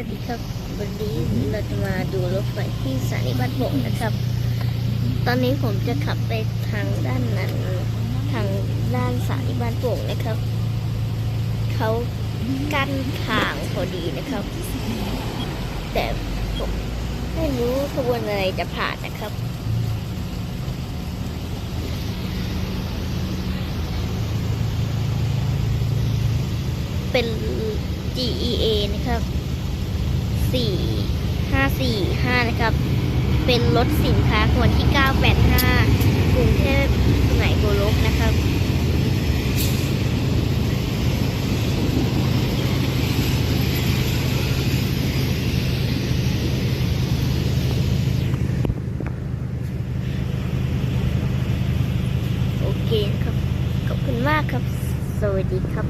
วัสดีครับวันนี้เราจะมาดูรถไฟที่สถานีบ้านโป่งนะครับ ตอนนี้ผมจะขับไปทางด้านนั้น ทางด้านสถานีบ้านโป่งนะครับเขากั้นทางพอดีนะครับ แต่ผมไม่รู้ขบวนอะไรจะผ่านนะครับเป็น GEA นะครับ 4 545 นะครับ เป็นรถสินค้าขบวนที่ 985 กรุงเทพสุไหนโกลกนะครับโอเคครับ ขอบคุณมากครับ สวัสดีครับ